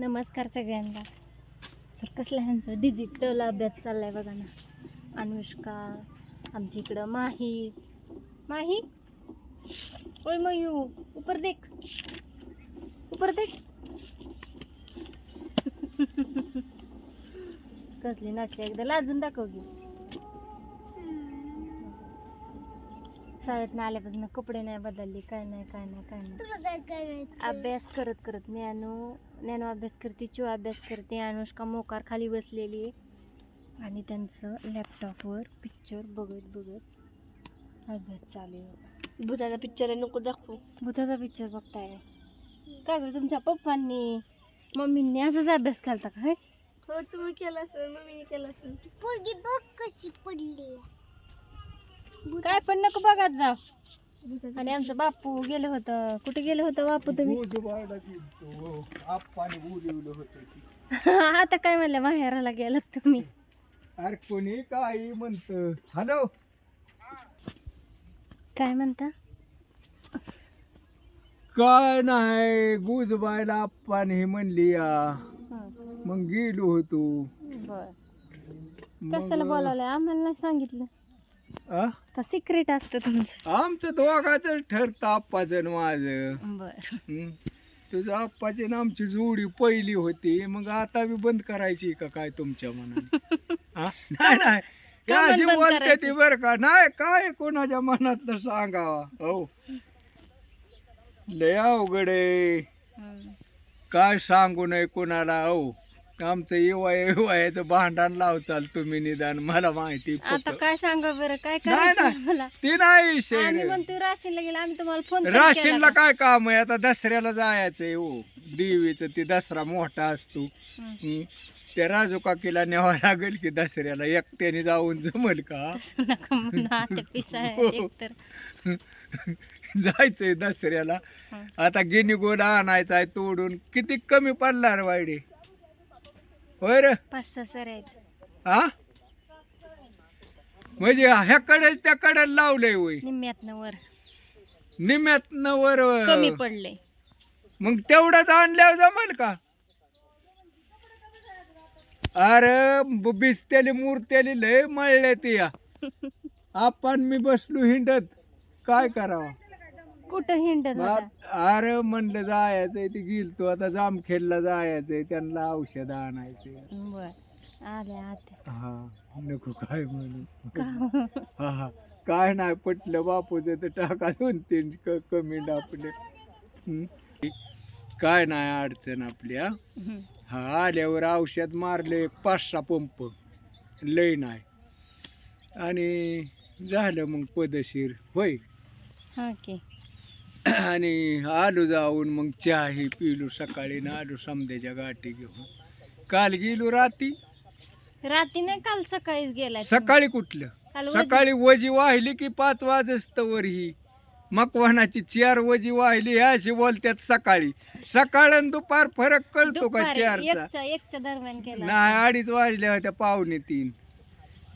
नमस्कार सगळ्यांना. तर कसला ह्यांचा डिजिटल अभ्यास चाललाय बघा ना. अनुष्का आमच्या इकडं माही. माही? ओय मयू उपर देख. उपर देख. कसली नाटके एकदा लाजून दाखव की. शाळेत आल्यापासून कपडे नाही बदलले काय नाही काय नाही काय नाही. अभ्यास करत करत ज्ञानू ज्ञानू अभ्यास करते चू अभ्यास करते अनुष्का मोकार खाली बसलेली आहे. आणि त्यांचं लॅपटॉपवर पिक्चर बघत बघत अभ्यास चालू आहे भूताचा पिक्चर नको दाखवू. भूताचा पिक्चर बघताय? काय बरं तुमच्या पप्पांनी मम्मींनी असाच अभ्यास केलता का हे? हो तुम्ही केला असेल मम्मीने केला असेल. पोरगी बघ कशी पडली. काय पण नको बघत जाव आणि आमचं बापू गेलं होतं. कुठे गेलं होतं बापू तुम्ही? आता काय म्हणलं माहेराला गेलात तुम्ही? अरे कोणी काही म्हणत? हॅलो काय म्हणता? काय नाही गुजबायला आप्पाने हे म्हणली या. हं, मग गेलो होतो. बर. मग, कशाला बोलावलंय? आम्हाला नाही सांगितलं. आ? का सिक्रेट असतं तुमचं. आमचं दोघाचं ठरतं आप्पाचं आणि माझं. बर. हं. तुझं आप्पाची आणि आमची जोडी पहिली होती. मग आता बी बंद करायची का काय तुमच्या मनात हा? नाही नाही. हे का अशी बंद बोलते करायची? ती बरं का? नाही काय कोणाच्या मनात सांगावा? हो. लय अवघड आहे. हं. काय सांगू नये कोणाला? हो. आमचं येवाय येवायचं भांडण लावचाल तुम्ही निदान मला माहिती आता. काय सांगा बरं? काय नाही, करायचं नाही. मला? ती नाही विषय. आम्ही रे. म्हणतोय राशीनला गेला आम्ही तुम्हाला फोन राशीनला काय काम आहे? आता दसऱ्याला जायचंय हो. देवीचं ते दसरा मोठा असतो. हं. त्या राजू काकीला न्यावा लागेल की दसऱ्याला. एकट्याने जाऊन जमल का? नका म्हणून आता पिसा हो. एकतर. जायचंय दसऱ्याला. हं. आता गिनी गोला आणायचा आहे तोडून. किती कमी पडणार वायडे होय रे? पाच सहा सर आहेत. हा म्हणजे ह्याकडे त्याकडे लावलंय होय. निम्म्यातनं वर. निम्यात वर कमी पडले मग तेवढंच आणल्यावर जमल का? अरे ब- बिस्त्याली मूर्त्याली लय मळल्या ते या. आपण मी बसलो हिंडत. काय करावं? कुठं हिंडत होता? अरे म्हणलं जायचंय ते गेलतो आता जामखेडला जायचंय त्यांना औषध आणायचे बर. आले आते. हा नको काय म्हणू. का? हा हा. काय नाही पटलं बापूचं तर टाका दोन तीन क- कमेंट आपले हं? काय नाही अडचण आपली हा? आल्यावर औषध मारले पाच सहा पंप. लय नाही. आणि झालं मग पदशीर. होय? हा की. आणि आलो जाऊन मग चहा ही पिलो सकाळी ना आलो समद्याच्या गाठी घेऊन. काल गेलो राती. रात्री नाही काल सकाळीच तुम्ही. सकाळी कुठलं? काल वजी- सकाळी वजी वाहिली की पाच वाजस्तवर ही मकवानाची चार वजी वाहिली ह्या अशी बोलतात सकाळी. सकाळ आणि दुपार फरक कळतो का दुपारी चारचा? एकच्या एकच्या दरम्यान केला. नाही अडीच वाजल्या होत्या पावणे तीन.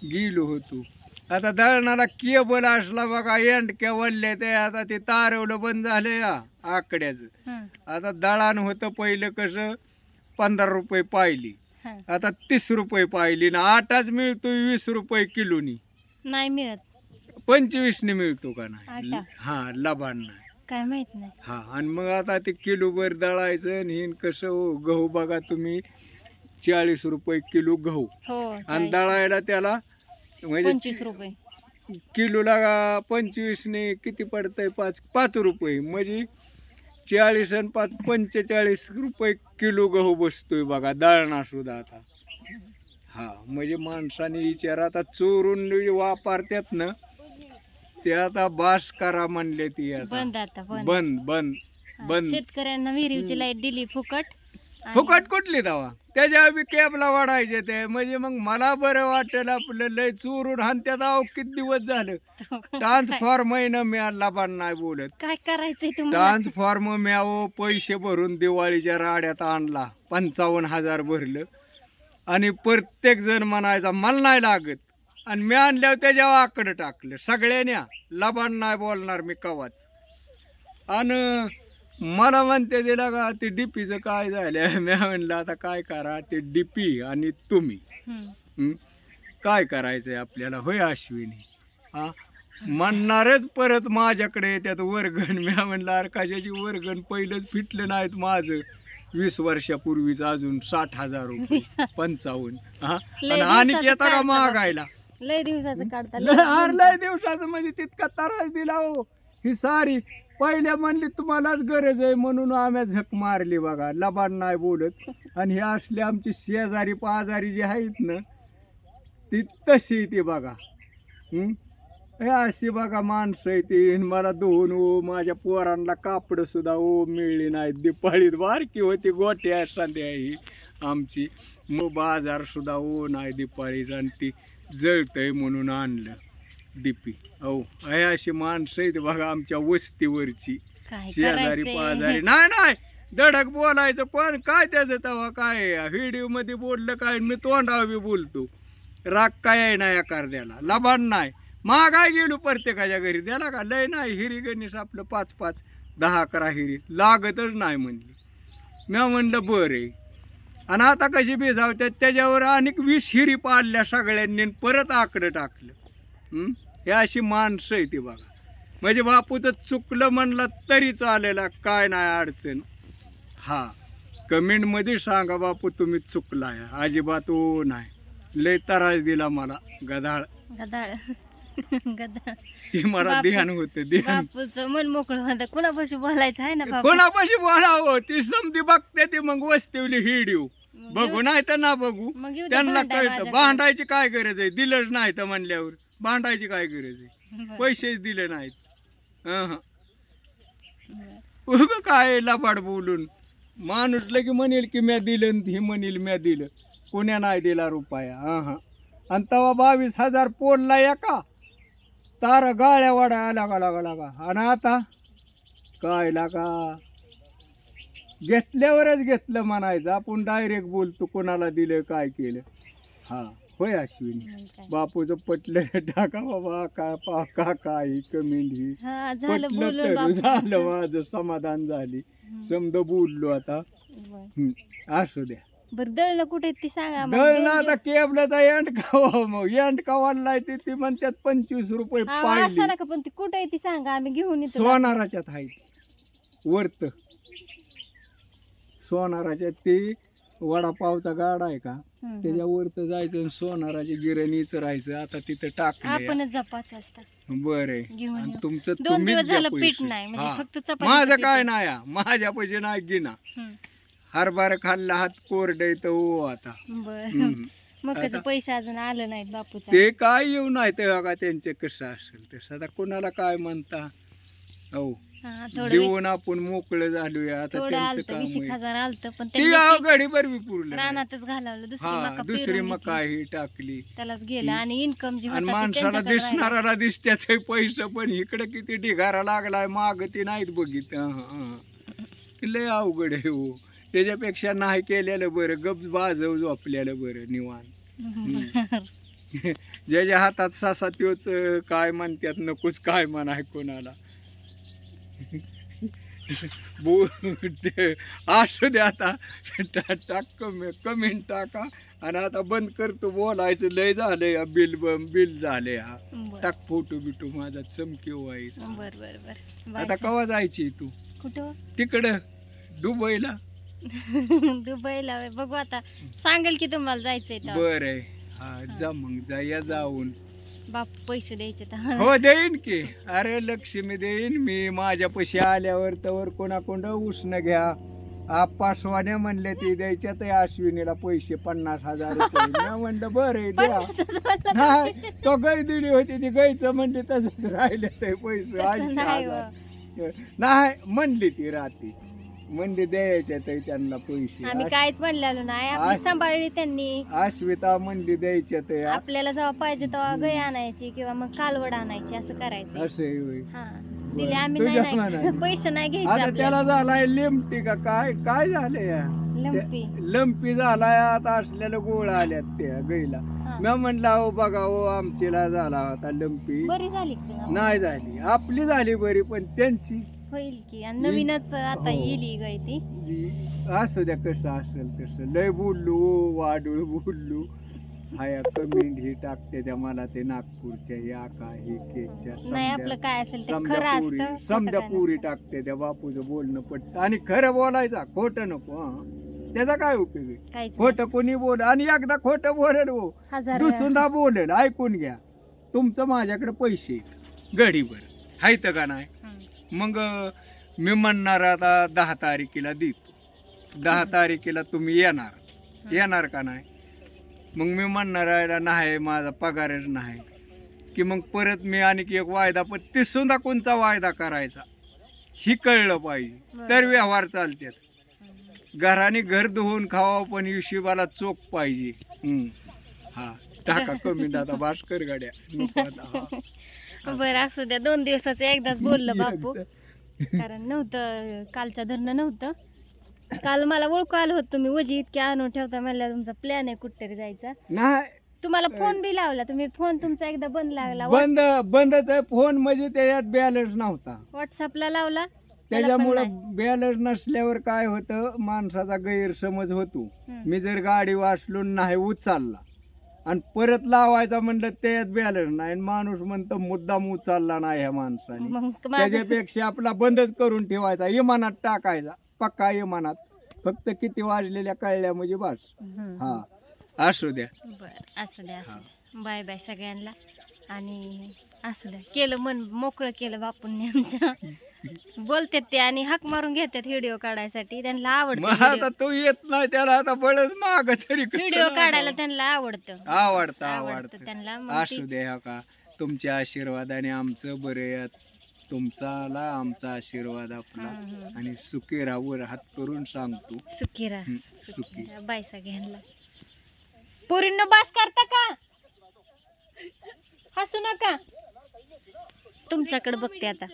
गेलो होतो. आता दळणाला केबल असला बघा एंडक्या वळल्या ते आता ते तारवलं बंद झालं या आकड्याचं. हं, आता दळण होतं पहिलं कसं पंधरा रुपये पाहिली. आता तीस रुपये पाहिली ना आटाच मिळतोय वीस रुपये किलोनी. नाही मिळत. पंचवीसने मिळतो का नाही. हा लबाड नाही. काय माहीत नाही. हा आणि मग आता ते किलोभर दळायचं आणि कसं हो, गहू बघा तुम्ही चाळीस रुपये किलो गहू. हो आणि. दळायला त्याला म्हणजे पंचवीस रुपये. किलोला पंचवीसने किती पडतंय? पाच पाच रुपये. म्हणजे चाळीस आणि पाच पंचेचाळीस रुपये किलो गहू बसतोय बघा दळणा सुद्धा आता. हा म्हणजे माणसाने विचार आता चोरून जे वापरतात ना ते आता बास करा म्हणले ती आता. बंद आता बंद. बंद बंद. शेतकऱ्यांना विहिरीची लाइट दिली फुकट. फुकट कुठली दवा? त्याच्या बी कॅबला वाढायचे ते. म्हणजे मग मला बरं वाटेल आपलं लय चोरून आणि त्यात अहो किती दिवस झालं? ट्रान्सफॉर्म मी लाभान नाही बोलत. काय तुम्हाला? ट्रान्सफॉर्म म्यावं पैसे भरून दिवाळीच्या राड्यात आणला. पंचावन्न हजार भरलं. आणि प्रत्येक जण म्हणायचा मला नाही लागत. आणि मी आणल्यावर त्याच्यावर आकडं टाकलं. सगळ्यांनी लबान नाही बोलणार मी कवाच. आणि मला म्हणते दिला का ते डीपीचं काय झालं मी म्हणलं आता काय करा? ते डीपी आणि तुम्ही. हं? काय करायचंय आपल्याला? होय अश्विनी? हा? म्हणणारच परत माझ्याकडे येतात वर्गण. मी म्हणलं अरे कशाची वर्गण? पहिलंच फिटलं नाहीत माझं. वीस वर्षापूर्वीच अजून साठ हजार रुपये पंचावन्न. हा? लय आणि येता का काढता मागायला. लय दिवसाचं काढता लय अरे लय दिवसाचं म्हणजे तितका त्रास दिला हो. ही सारी पहिल्या म्हणली तुम्हालाच गरज आहे म्हणून आम्ही झक मारली बघा. लबाड नाही बोलत. आणि हे असले आमची शेजारी पाजारी जी आहेत ना ती तशी ती बघा. हे अशी बघा माणसं आहे ती. आणि मला धुवून ओ माझ्या पोरांना कापडं सुद्धा ओ मिळली नाहीत. दिपाळीत बारकी होती गोट्या संध्या ही आमची मग बाजार सुद्धा ओ नाही दिपाळीत. आणि ती जळतंय म्हणून आणलं. डीपी अहो हे अशी माणसं आहेत बघा आमच्या वस्तीवरची. काय शेजारी करायचंय? पाजारी. नाही नाही धडक बोलायचं पण काय त्याचं तेव्हा काय? व्हिडिओमध्ये बोललं काय? मी तोंडावर बी बोलतो. राग काय आहे ना एखाद्याला लबाड नाही. महागाय गेलो प्रत्येकाच्या घरी. द्याला का लय नाही? हिरी गणेश आपलं पाच पाच दहा अकरा हिरी. लागतच नाही म्हणली. मी म्हणलं बरं आहे. आणि आता कशी बेजावतात त्याच्यावर अनेक वीस हिरी पाडल्या सगळ्यांनी आणि परत आकडं टाकलं. हं? हे अशी माणसं आहे ती बघा. म्हणजे बापूचं चुकलं म्हणलं तरी चालेल काय नाही अडचण. हा कमेंटमध्ये सांगा बापू तुम्ही चुकलाय. अजिबात ओ नाही. लय त्रास दिला मला गधाळ. गदाळ गदाळ हे मला बापू- ध्यान होतं ध्यान. बापूचं मन मोकळं होतं. कुणापाशी बोलायचं आहे ना बापू? कोणापाशी बोलावं? ती समधी बघते ती मग वस्तीवली मग बघू नाही तर ना बघू. मग येऊ दे त्यांना भांडाय कळतं माझ्याकडे. भांडायची काय गरज आहे? दिलंच नाही तर म्हणल्यावर. भांडायची काय गरज आहे? बरं, पैसेच दिले नाहीत. हं, बरं. उगं काय लबाड बोलून? माणूस लगे म्हणेल की म्या दिलं आणि ही म्हणेल म्या दिलं. कोण्या नाही दिला रुपया? हा हा. आणि तेव्हा बावीस हजार पोलला एका. तारा गाळ्या वाड्या का लागा लागा. आणि आता? काय लागा? घेतल्यावरच घेतलं म्हणायचं. आपण डायरेक्ट बोलतो कोणाला दिलं काय केलं. हा होय अश्विनी. काय. बापूचं पटलं टाका बाबा का पा का काही कमेंट ही. हा झालं पटलं बोलून तर बापू. झालं माझं समाधान झाली. समजा बोललो आता. बरं. असू द्या. बरं दळणं कुठे आहेत ती सांगा दळणं देऊन आता देऊ. केबल्याचा एंड कावा मग? एंड कावाला ते ती म्हणतात पंचवीस रुपये हा, नका पण ती कुठे आहे ती सांगा आम्ही घेऊन येतो. सोनाराच्यात आहे. वरत सोनाराच्यात ते वडापावचा गाडा आहे का? हम्म, हम्म. त्याच्या वरत जायचं आणि सोनाराची गिरणीच राहायचं. आता तिथं टाकलं आपणच जपाच असतात. बरं. घेऊन आणि येऊ. तुमचं दोन तुम्हीच दिवस द्या झालं पीठ पैसे. नाही हा. म्हणजे फक्त चपाती माझं काय नाही हा. माझ्या पैसे नाही गिना. हरभरा खाल्ला हात कोरड तर ओ आता. बरं. हम्म. मग त्याचे आता- पैसे अजून आलं नाहीत बापूचा. ते काय येऊ नाही ते बघा त्यांचे कसं असेल तसं आता कोणाला काय म्हणता? हो हा, थोडं देऊन आपण मोकळं झालोया आता थोडं त्यांचं आलत काम वीस एक आहे. हजार आलत पण ती त्यांनी गाडी बरं पुरलं नाही. रानातच घालवलं दुसरी हा मका दुसरी पेरून मका घेतली. ही टाकली त्यालाच गेलं. आणि इन्कम जी आणि होता ती माणसाला त्यांच्याकडे राहिलं. दिसणाराला दिसत्यात पैसे पण इकडे किती ढिगारा लागलाय माग ती नाहीत बघित हं, हं. ते लय अवघड आहे हो त्याच्यापेक्षा नाही केलेलं बरं गप बाजव झोपलेलं बरं निवान ज्याच्या हातात सासा त्योच अं, काय म्हणतात नकोच काय म्हणाय कोणाला ते असू दे आता. टाक कमी कमेंट टाका. आणि आता बंद करतो बोलायचं लय झालंय बिल बिल झालंय हा. टाक फोटो बिटो माझा चमके व्हायचा. बर बर बर. आता. कवा जायची तू? कुठं? तिकडं दुबईला. दुबईला. बघू आता. सांगेल की तुम्हाला जायचंय बर हा जा मग जा या जाऊन. बाप पैसे द्यायचे तर. हो देईन की. अरे लक्ष्मी देईन मी. माझ्या पैसे आल्यावर तवर कोणाकोंड उष्ण घ्या. आप्पासवाने म्हणले ती द्यायच्यात आहे अश्विनीला पैसे पन्नास हजार रुपये. मी म्हणलं बरं द्या. नाही तो गाय दिली होती ती गायचं म्हणली तसंच राहिले ते पैसे. ऐंशी हो. हजार. नाही म्हणली ती रात्री. म्हणली द्यायच्या ते त्यांना पैसे. आम्ही आश- काहीच म्हणलेलो नाही. आपली सांभाळली त्यांनी. आश्विता म्हणली द्यायच्या ते आपल्याला जेव्हा पाहिजे तेव्हा गय आणायची किंवा मग कालवड आणायची असं करायचं. असे होय. हा. दिले आम्ही तुझ्या नाही नाही. मनाने. पैसे नाही घ्यायचे आता त्याला. झालाय लिमटी का काय? काय झालंय? या? लंपी लंपी झालाय आता असलेल्या गोळ आल्यात त्या गईला. हा. मी म्हणलं हो बघा हो आमचीला झाला होता लंपी बरी झाली की? नाही झाली. आपली झाली बरी पण त्यांची होईल की. आणि नवीनच आता हो. येईल गाय ती. असू द्या कसं असेल तसं. लय बोललो वाढूळ बोललो. हाया कमेंट ही टाकते त्या मला ते नागपूरच्या ही आका ही केच्या नाही आपलं काय असेल ते समजा खरं पुरी असतं समजा पुरी. टाकते त्या बापूचं बोलणं पटतं आणि खरं बोलायचा खोटं नको हा. त्याचा काय उपयोग आहे? काहीच खोटं कोणी बोल आणि एकदा खोटं बोलेल हो. नाही. हजार वेळा. बोलेल ऐकून घ्या. तुमचं माझ्याकडे पैसे आहेत. गडीभर हायत का नाही. मग मी म्हणणार आता दहा तारखेला देतो दहा. तारखेला तुम्ही येणार. येणार का नाही मग मी म्हणणार आहे नाही माझा पगारच नाही की मग परत मी आणखी एक वायदा पण ते सुद्धा कोणचा वायदा करायचा ही कळलं पाहिजे तर. व्यवहार चालतात. घराने घर धुवून खावा पण हिशोबाला चोख पाहिजे. हा टाका कमी दादा भास्कर गाड्या. बरं असू द्या. दोन दिवसाचं एकदाच बोललं बापू. कारण नव्हतं कालच्या धरणं नव्हतं. काल मला ओळखू आलं होतं तुम्ही. वजी इतके आणून ठेवता म्हणल्या तुमचा प्लॅन आहे कुठतरी जायचा. नाही. तुम्हाला फोन बी लावला. तुम्ही फोन तुमचा एकदा बंद लागला. बंद बंदच आहे. फोन म्हणजे त्याच्यात बॅलन्स नव्हता. व्हॉट्सअपला लावला? त्याच्यामुळं. बॅलन्स नसल्यावर काय होतं? माणसाचा गैरसमज होतो. मी जर गाडी वाचलून नाही उचलला. आणि परत लावायचा म्हणलं त्याच्यात बॅलन्स नाही. आणि माणूस म्हणतो मुद्दाम उचलला नाही ह्या माणसाने. मग माझं त्याच्यापेक्षा आपला बंदच करून ठेवायचा. इमानात टाकायचा. पक्का इमानात. फक्त किती वाजलेल्या कळल्या म्हणजे बस. हा. असू द्या. बर असू द्या असू हा. द्या. बाय बाय सगळ्यांना. आणि असू द्या केलं मन मोकळं केलं बापूंनी आमच्या. बोलतात ते आणि हाक मारून घेतात व्हिडिओ काढायसाठी. त्यांना मग आता आवडतं तो येत नाही त्याला आता बळच माग तरी कसं व्हिडिओ काढायला. त्यांना आवडतं. आवडतं आवडतं आवडतं. त्यांना मग असू ती- दे हा का. तुमच्या आशीर्वादाने आमचं बरं यात तुमचाला आमचा आशीर्वाद आपला. आणि सुखी राहूर हात करून सांगतो. सुखी राहा हं, सुखी सुखी राहा. बाय सगळ्यांना पोरींनो बास करता का? हसू नका. तुमच्याकडे बघते आता.